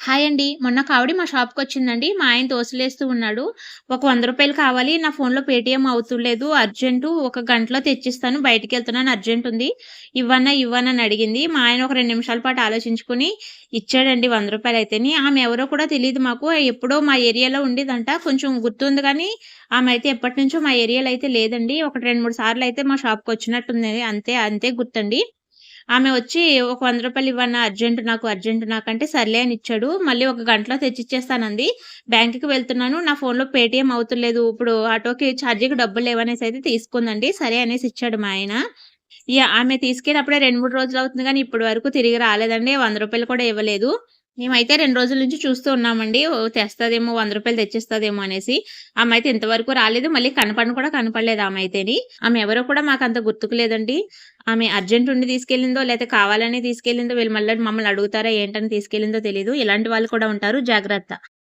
Hi అండి. మొన్న కావిడి మా షాప్కి వచ్చిందండి మా ఆయన తోసలేస్తూ ఉన్నాడు. ఒక వంద రూపాయలు కావాలి. నా ఫోన్‌లో పేటీఎం అవుతులేదు. అర్జెంటు ఒక గంటలో తెచ్చిస్తాను. బయటికెళ్తున్నాను అర్జెంట్ ఉంది ఇవ్వనా అని అడిగింది. మా ఆయన ఒక రెండు నిమిషాల పాటు ఆలోచించుకొని ఇచ్చాడండి వంద రూపాయలు అయితేని. ఆమె ఎవరో కూడా తెలియదు మాకు. ఎప్పుడో మా ఏరియాలో ఉండేదంట. కొంచెం గుర్తుంది కానీ ఆమె అయితే ఎప్పటినుంచో మా ఏరియాలో అయితే లేదండి. ఒకటి 2, 3 సార్లయితే మా షాప్కి వచ్చినట్టుంది అంతే, అంతే గుర్తండి. ఆమె వచ్చి ఒక వంద రూపాయలు ఇవ్వన్నా అర్జెంట్ నాకు, అర్జెంట్ నాకంటే సర్లే అని ఇచ్చాడు. మళ్ళీ ఒక గంటలో తెచ్చిచ్చేస్తానంది. బ్యాంకుకి వెళ్తున్నాను. నా ఫోన్‌లో పేటీఎం అవుతులేదు ఇప్పుడు ఆటోకి ఛార్జీకి డబ్బులు లేవనేసి అయితే తీసుకుందండి. సరే అనేసి ఇచ్చాడు మా ఆయన. ఇక ఆమె తీసుకెళ్ళినప్పుడే 2, 3 రోజులు అవుతుంది కానీ ఇప్పటి వరకు తిరిగి రాలేదండి. వంద రూపాయలు కూడా ఇవ్వలేదు. మేమైతే రెండు రోజుల నుంచి చూస్తూ ఉన్నామండి. తెస్తుందేమో వంద రూపాయలు తెచ్చిస్తుందేమో అనేసి. ఆమె అయితే ఇంతవరకు రాలేదు. మళ్ళీ కనపడిన కూడా కనపడలేదు ఆమె అయితేని. ఆమె ఎవరో కూడా మాకు అంత గుర్తుకు లేదండి. ఆమె అర్జెంట్ ఉండి తీసుకెళ్ళిందో, లేకపోతే కావాలని తీసుకెళ్ళిందో, వీళ్ళు మళ్ళీ మమ్మల్ని అడుగుతారా ఏంటని తీసుకెళ్ళిందో తెలియదు ఇలాంటి వాళ్ళు కూడా ఉంటారు. జాగ్రత్త.